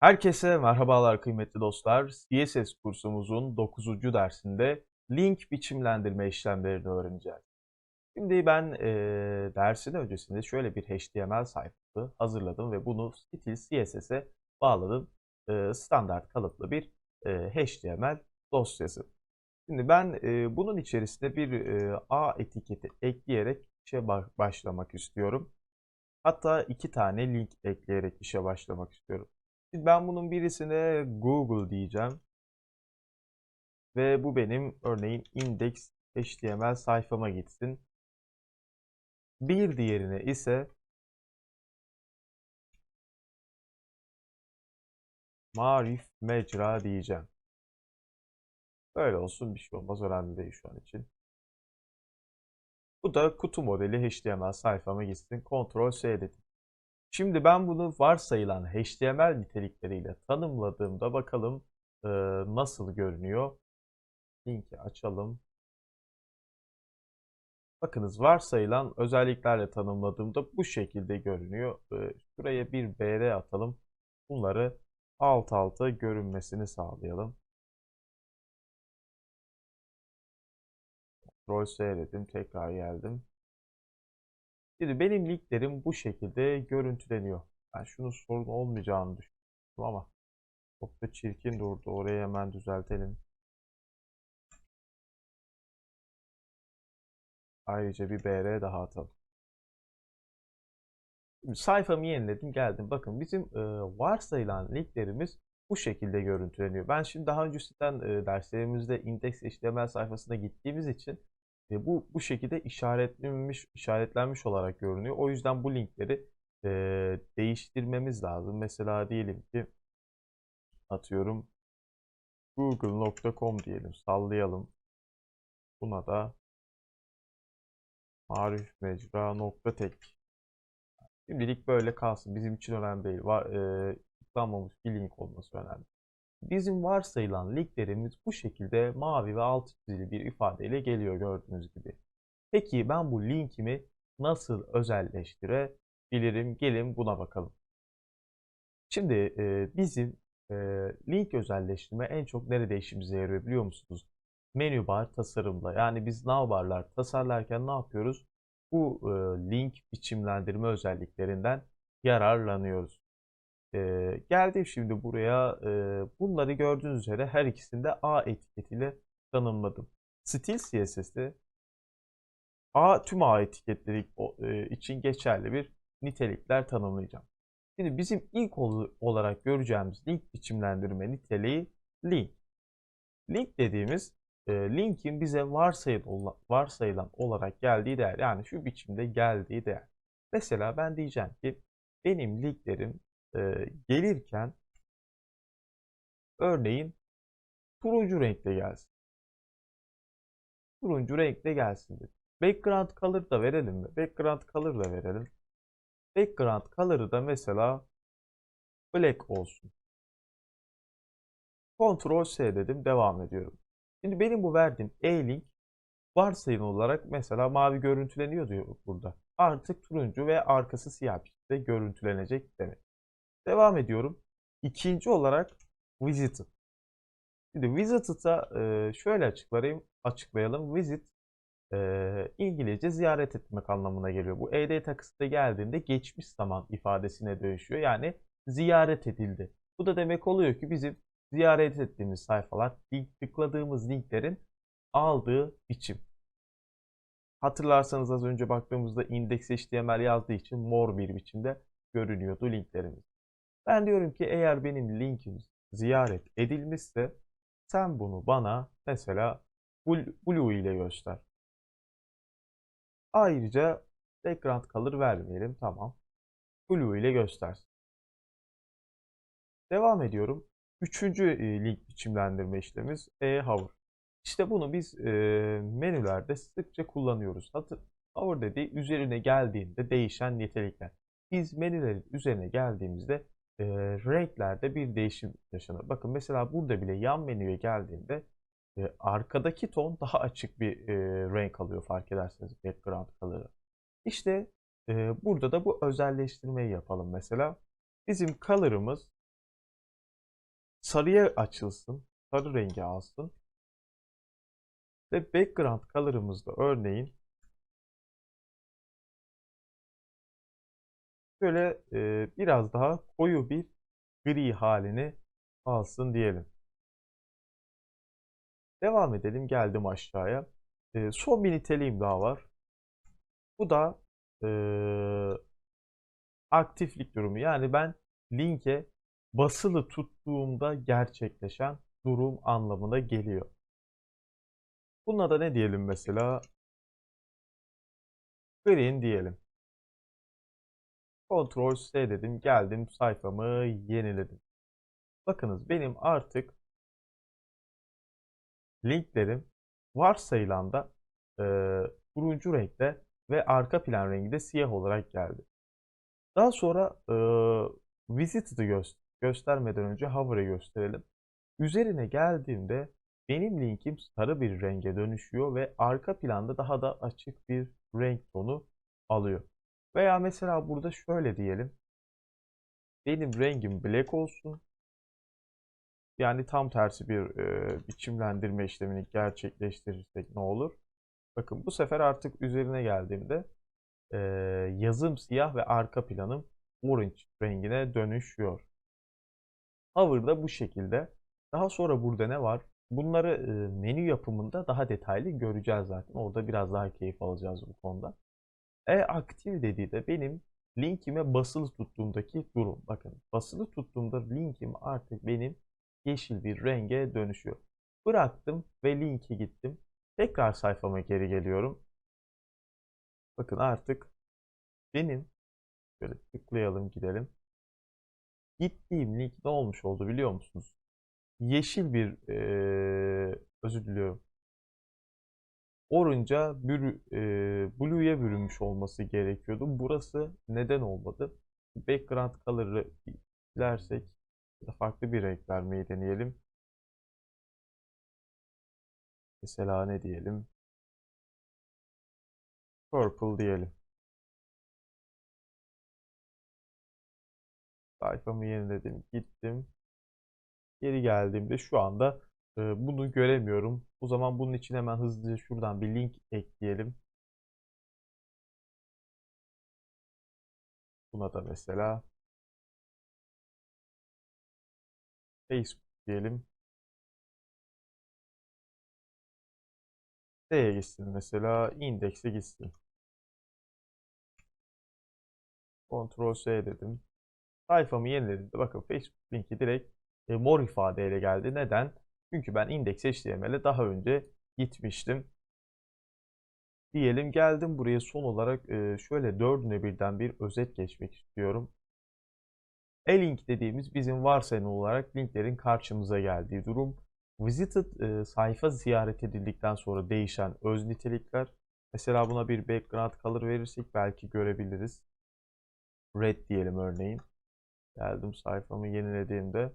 Herkese merhabalar kıymetli dostlar. CSS kursumuzun 9. dersinde link biçimlendirme işlemlerini öğreneceğiz. Şimdi ben eee dersin öncesinde şöyle bir HTML sayfası hazırladım ve bunu Stil CSS'e bağladım. Eee, standart kalıplı bir eee, HTML dosyası. Şimdi ben eee, bunun içerisine bir eee, A etiketi ekleyerek işe ba- başlamak istiyorum. Hatta iki tane link ekleyerek işe başlamak istiyorum. Ben bunun birisine Google diyeceğim. Ve bu benim örneğin index HTML sayfama gitsin. Bir diğerine ise Marif Mecra diyeceğim. Böyle olsun bir şey olmaz. Önemli değil şu an için. Bu da kutu modeli HTML sayfama gitsin. Ctrl C dedim. Şimdi ben bunu varsayılan HTML nitelikleriyle tanımladığımda bakalım e, nasıl görünüyor. Linki açalım. Bakınız varsayılan özelliklerle tanımladığımda bu şekilde görünüyor. Şuraya bir BR atalım. Bunları alt alta görünmesini sağlayalım. Ctrl C dedim. Tekrar geldim. Şimdi benim linklerim bu şekilde görüntüleniyor. Ben şunun sorun olmayacağını düşünüyorum ama çok da çirkin durdu. Orayı hemen düzeltelim. Ayrıca bir BR daha atalım. Sayfamı yeniledim geldim. Bakın bizim e, varsayılan linklerimiz bu şekilde görüntüleniyor. Ben şimdi daha öncesinden e, derslerimizde index HTML sayfasına gittiğimiz için e, bu bu şekilde işaretlenmiş işaretlenmiş olarak görünüyor. O yüzden bu linkleri e, değiştirmemiz lazım. Mesela diyelim ki atıyorum google.com diyelim sallayalım. Buna da marifmecra.tek Şimdilik böyle kalsın. Bizim için önemli değil. Var, e, tıklanmamış bir link olması önemli. Bizim varsayılan linklerimiz bu şekilde mavi ve alt çizili bir ifadeyle geliyor gördüğünüz gibi. Peki ben bu linkimi nasıl özelleştirebilirim? Gelin buna bakalım. Şimdi e, bizim e, link özelleştirme en çok nerede işimize yarıyor biliyor musunuz? Menü bar tasarımda. Yani biz navbarlar tasarlarken ne yapıyoruz? Bu e, link biçimlendirme özelliklerinden yararlanıyoruz. Ee, geldim şimdi buraya. Ee, bunları gördüğünüz üzere her ikisini de A etiketiyle tanımladım. Stil CSS'de A tüm A etiketleri e, için geçerli bir nitelikler tanımlayacağım. Şimdi bizim ilk ol- olarak göreceğimiz link biçimlendirme niteliği link. Link dediğimiz e, linkin bize varsayılan olarak geldiği değer. Yani şu biçimde geldiği değer. Mesela ben diyeceğim ki benim linklerim e, gelirken örneğin turuncu renkte gelsin. Turuncu renkte gelsin dedi. Background color da verelim mi? Background color da verelim. Background color'ı da mesela black olsun. Ctrl C dedim. Devam ediyorum. Şimdi benim bu verdiğim E-link varsayım olarak mesela mavi görüntüleniyor diyor burada. Artık turuncu ve arkası siyah bir şekilde görüntülenecek demek. Devam ediyorum. İkinci olarak visited. Şimdi visited'a e, şöyle açıklayayım, açıklayalım. Visit İngilizce ziyaret etmek anlamına geliyor. Bu ed takısı da geldiğinde geçmiş zaman ifadesine dönüşüyor. Yani ziyaret edildi. Bu da demek oluyor ki bizim ziyaret ettiğimiz sayfalar, link, tıkladığımız linklerin aldığı biçim. Hatırlarsanız az önce baktığımızda index HTML yazdığı için mor bir biçimde görünüyordu linklerimiz. Ben diyorum ki eğer benim linkim ziyaret edilmişse sen bunu bana mesela bl- blue ile göster. Ayrıca background color vermeyelim. Tamam. Blue ile göstersin. Devam ediyorum. Üçüncü e, link biçimlendirme işlemimiz e-hover. İşte bunu biz e, menülerde sıkça kullanıyoruz. Hatır, hover dediği üzerine geldiğinde değişen nitelikler. Biz menülerin üzerine geldiğimizde e, renklerde bir değişim yaşanır. Bakın mesela burada bile yan menüye geldiğinde e, arkadaki ton daha açık bir e, renk alıyor fark ederseniz background color'ı. İşte e, burada da bu özelleştirmeyi yapalım mesela. Bizim color'ımız sarıya açılsın. Sarı rengi alsın. Ve background color'ımızda örneğin şöyle e, biraz daha koyu bir gri halini alsın diyelim. Devam edelim. Geldim aşağıya. E, son bir niteliğim daha var. Bu da e, aktiflik durumu. Yani ben linke basılı tuttuğumda gerçekleşen durum anlamına geliyor. Buna da ne diyelim mesela? Green diyelim. Ctrl S dedim. Geldim sayfamı yeniledim. Bakınız benim artık linklerim varsayılan da e, turuncu renkte ve arka plan rengi de siyah olarak geldi. Daha sonra e, Visited'ı gö göstermeden önce Hover'ı gösterelim. Üzerine geldiğimde benim linkim sarı bir renge dönüşüyor ve arka planda daha da açık bir renk tonu alıyor. Veya mesela burada şöyle diyelim. Benim rengim black olsun. Yani tam tersi bir e, biçimlendirme işlemini gerçekleştirirsek ne olur? Bakın bu sefer artık üzerine geldiğimde e, yazım siyah ve arka planım orange rengine dönüşüyor. Hover'da bu şekilde. Daha sonra burada ne var? Bunları e, menü yapımında daha detaylı göreceğiz zaten. Orada biraz daha keyif alacağız bu konuda. E-aktif dediği de benim linkime basılı tuttuğumdaki durum. Bakın basılı tuttuğumda linkim artık benim yeşil bir renge dönüşüyor. Bıraktım ve linki gittim. Tekrar sayfama geri geliyorum. Bakın artık benim şöyle tıklayalım gidelim. Gittiğim link ne olmuş oldu biliyor musunuz? Yeşil bir ee, özür diliyorum. Orange'a bürü, e, Blue'ya bürünmüş olması gerekiyordu. Burası neden olmadı? Background color'ı dilersek farklı bir renk vermeyi deneyelim. Mesela ne diyelim? Purple diyelim. Sayfamı yeniledim, gittim. Geri geldiğimde şu anda e, bunu göremiyorum. O zaman bunun için hemen hızlıca şuradan bir link ekleyelim. Buna da mesela Facebook diyelim. D'ye gitsin mesela, indekse gitsin. Ctrl S dedim. Sayfamı yenilediğimde bakın Facebook linki direkt e, mor ifadeyle geldi. Neden? Çünkü ben indeks HTML'e daha önce gitmiştim. Diyelim geldim buraya son olarak e, şöyle dördüne birden bir özet geçmek istiyorum. E-link dediğimiz bizim varsayılan olarak linklerin karşımıza geldiği durum. Visited e, sayfa ziyaret edildikten sonra değişen öz nitelikler. Mesela buna bir background color verirsek belki görebiliriz. Red diyelim örneğin. Geldim sayfamı yenilediğimde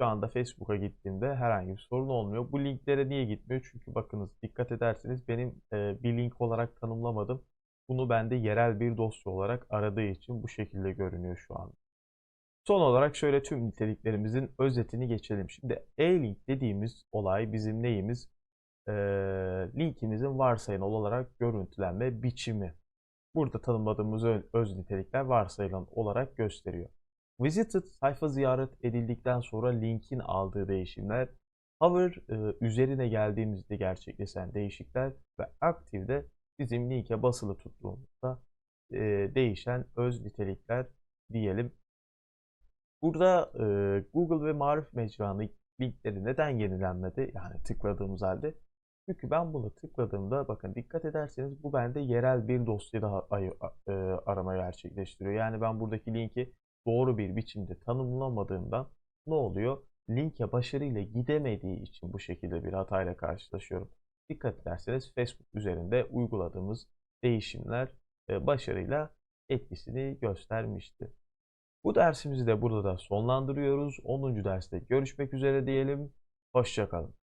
şu anda Facebook'a gittiğimde herhangi bir sorun olmuyor. Bu linklere niye gitmiyor? Çünkü bakınız dikkat ederseniz benim e, bir link olarak tanımlamadım. Bunu bende yerel bir dosya olarak aradığı için bu şekilde görünüyor şu anda. Son olarak şöyle tüm niteliklerimizin özetini geçelim. Şimdi e-link dediğimiz olay bizim neyimiz? E, linkimizin varsayılan olarak görüntülenme biçimi. Burada tanımladığımız öz nitelikler varsayılan olarak gösteriyor. Visited sayfa ziyaret edildikten sonra linkin aldığı değişimler, Hover e, üzerine geldiğimizde gerçekleşen değişiklikler ve Active'de bizim linke basılı tuttuğumuzda e, değişen öz nitelikler diyelim. Burada e, Google ve Marif Mecranı linkleri neden yenilenmedi? Yani tıkladığımız halde. Çünkü ben bunu tıkladığımda bakın dikkat ederseniz bu bende yerel bir dosyada e, arama gerçekleştiriyor. Yani ben buradaki linki doğru bir biçimde tanımlamadığımdan ne oluyor? Linke başarıyla gidemediği için bu şekilde bir hatayla karşılaşıyorum. Dikkat ederseniz Facebook üzerinde uyguladığımız değişimler e, başarıyla etkisini göstermişti. Bu dersimizi de burada da sonlandırıyoruz. 10. derste görüşmek üzere diyelim. Hoşçakalın.